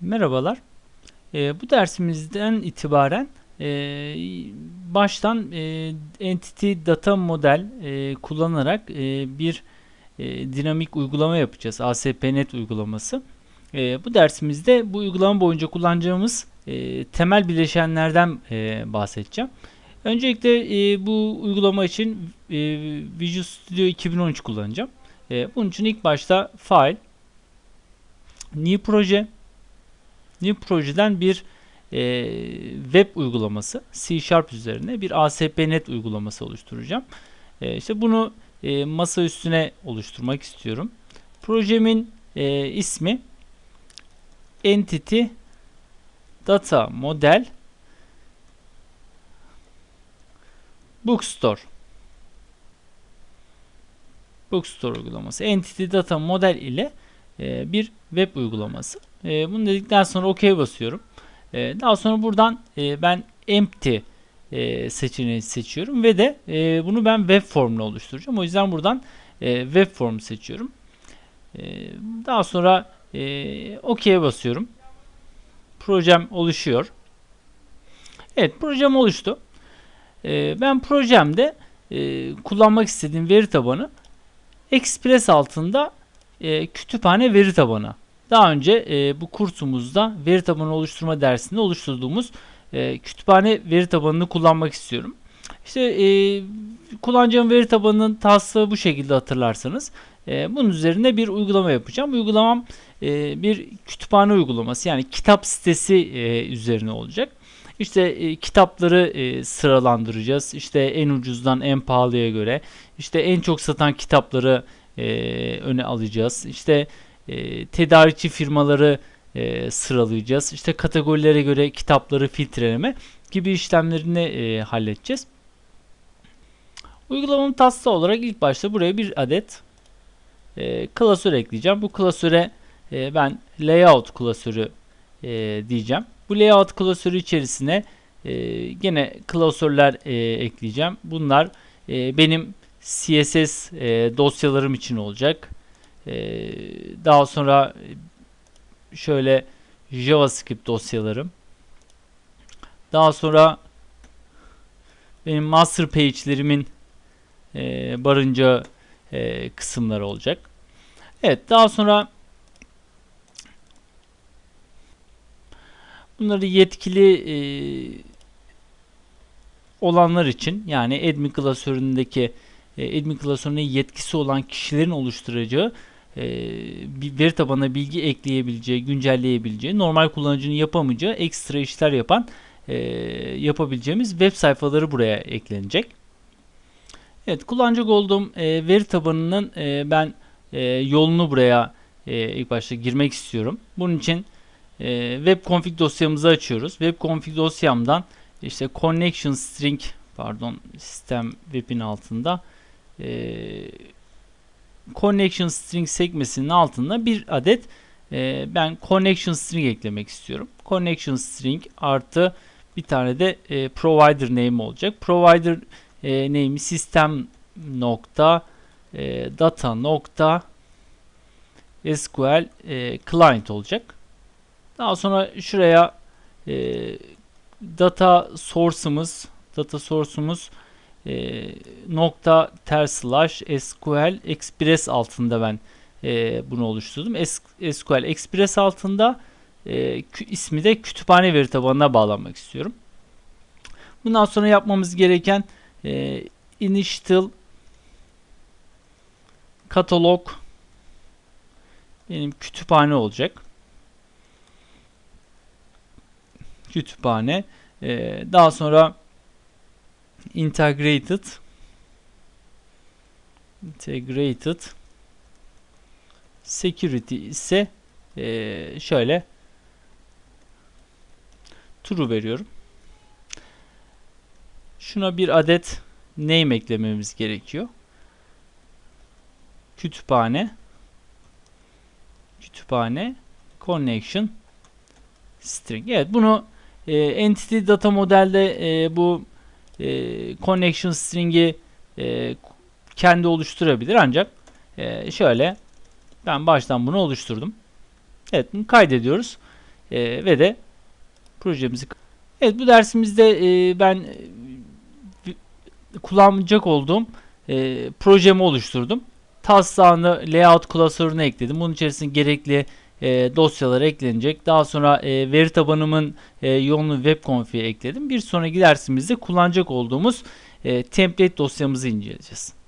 Merhabalar. Ee, bu dersimizden itibaren e, baştan e, Entity Data Model e, kullanarak e, bir e, dinamik uygulama yapacağız. ASP.NET uygulaması. E, bu dersimizde bu uygulama boyunca kullanacağımız e, temel bileşenlerden e, bahsedeceğim. Öncelikle e, bu uygulama için e, Visual Studio 2013 kullanacağım. E, bunun için ilk başta File, New Proje, New projeden bir e, web uygulaması C Sharp üzerine bir ASP.NET uygulaması oluşturacağım. E, işte bunu e, masa üstüne oluşturmak istiyorum. Projemin e, ismi Entity Data Model Bookstore Bookstore uygulaması. Entity Data Model ile e, bir web uygulaması. E, bunu dedikten sonra OK basıyorum. E, daha sonra buradan e, ben empty e, seçeneği seçiyorum ve de e, bunu ben web formla oluşturacağım. O yüzden buradan e, web form seçiyorum. E, daha sonra e, OK'ye basıyorum. Projem oluşuyor. Evet projem oluştu. E, ben projemde e, kullanmak istediğim veri tabanı Express altında e, kütüphane veri tabanı. Daha önce e, bu kursumuzda veri tabanı oluşturma dersinde oluşturduğumuz e, kütüphane veri tabanını kullanmak istiyorum. İşte e, kullanacağım veri tabanının taslağı bu şekilde hatırlarsanız. E, bunun üzerine bir uygulama yapacağım. Uygulamam e, bir kütüphane uygulaması yani kitap sitesi e, üzerine olacak. İşte e, kitapları e, sıralandıracağız. İşte en ucuzdan en pahalıya göre. İşte en çok satan kitapları e, öne alacağız. İşte e, tedarikçi firmaları e, sıralayacağız. İşte kategorilere göre kitapları filtreleme gibi işlemlerini e, halledeceğiz. Uygulamamın taslağı olarak ilk başta buraya bir adet e, klasör ekleyeceğim. Bu klasöre e, ben layout klasörü e, diyeceğim. Bu layout klasörü içerisine e, gene klasörler e, ekleyeceğim. Bunlar e, benim CSS e, dosyalarım için olacak. E, daha sonra şöyle JavaScript dosyalarım. Daha sonra benim master page'lerimin e, barınca e, kısımlar olacak. Evet daha sonra bunları yetkili e, olanlar için yani admin klasöründeki e, admin klasörüne yetkisi olan kişilerin oluşturacağı e, bir veri tabanına bilgi ekleyebileceği, güncelleyebileceği, normal kullanıcının yapamayacağı ekstra işler yapan e, yapabileceğimiz web sayfaları buraya eklenecek. Evet, kullanacak olduğum e, veri tabanının e, ben e, yolunu buraya e, ilk başta girmek istiyorum. Bunun için e, web config dosyamızı açıyoruz. Web config dosyamdan işte connection string pardon sistem web'in altında e, connection string sekmesinin altında bir adet e, ben connection string eklemek istiyorum. Connection string artı bir tane de e, provider name olacak. Provider e, name'i sistem nokta e, data nokta SQL e, client olacak. Daha sonra şuraya e, data source'ımız data source'umuz e, nokta ter slash SQL Express altında ben e, bunu oluşturdum. SQL Express altında e, ismi de kütüphane veri tabanına bağlanmak istiyorum. Bundan sonra yapmamız gereken e, initial katalog benim kütüphane olacak. Kütüphane. E, daha sonra integrated integrated security ise e, şöyle true veriyorum. Şuna bir adet name eklememiz gerekiyor. Kütüphane kütüphane connection string. Evet bunu e, entity data modelde e, bu e, connection string'i e, kendi oluşturabilir ancak e, şöyle ben baştan bunu oluşturdum. Evet bunu kaydediyoruz. e, ve de projemizi Evet bu dersimizde e, ben e, kullanacak olduğum e, projemi oluşturdum. Taslağını layout klasörüne ekledim. Bunun içerisine gerekli e, dosyalar eklenecek. Daha sonra e, veri tabanımın e, yoğunluğu web config'e ekledim. Bir sonraki dersimizde kullanacak olduğumuz e, template dosyamızı inceleyeceğiz.